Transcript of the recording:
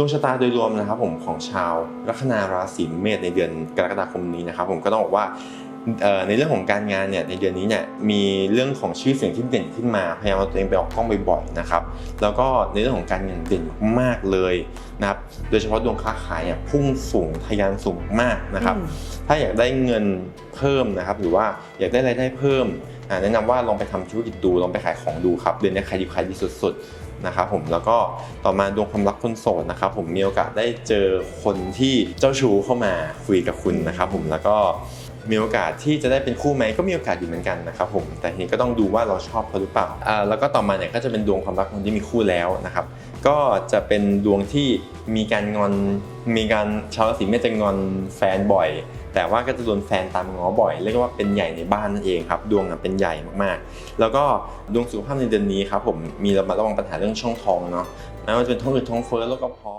ดวงชะตาโดยรวมนะครับผมของชาวลัคนาราศีเมษในเดือนกรกฎาคมนี้นะครับผมก็ต้องบอกว่าเอ่อในเรื่องของการงานเนี่ยในเดือนนี้เนี่ยมีเรื่องของชื่อเสียงที่เด่นขึ้นมาพยายามเอาตัวเองไปออกกล้องบ่อยๆนะครับแล้วก็ในเรื่องของการเงินเด่นมากๆเลยนะครับโดยเฉพาะดวงค้าขายเนี่ยพุ่งสูงทะยานสูงมากนะครับอืมถ้าอยากได้เงินเพิ่มนะครับหรือว่าอยากได้รายได้เพิ่มอ่า แนะนำว่าลองไปทำธุรกิจดูลองไปขายของดูครับเดือนนี้ขายดีขายดีสุดๆนะครับผมแล้วก็ต่อมาดวงความรักคนโสดนะครับผมมีโอกาสได้เจอคนที่เจ้าชู้เข้ามาคุยกับคุณนะครับผมแล้วก็ มีโอกาสที่จะได้เป็นคู่ไหมก็มีโอกาสอยู่เหมือนกันนะครับผมแต่ทีนี้ก็ต้องดูว่าเราชอบเขาหรือเปล่าอ่าแล้วก็ต่อมาเนี่ยก็จะเป็นดวงความรักคนที่มีคู่แล้วนะครับ ก็จะเป็นดวงที่มีการงอนมีการชาวราศีเมษจะงอนแฟนบ่อย แต่ว่าก็จะโดนแฟนตามง้อบ่อย เรียกว่าเป็นใหญ่ในบ้านนั่นเองครับดวงเป็นใหญ่มากๆ แล้วก็ดวงสุขภาพในเดือนนี้ครับผมมีระมัดระวังปัญหาเรื่องช่องท้องเนาะไม่ว่าจะเป็นท้องอืดท้องเฟ้อแล้วก็เพาะ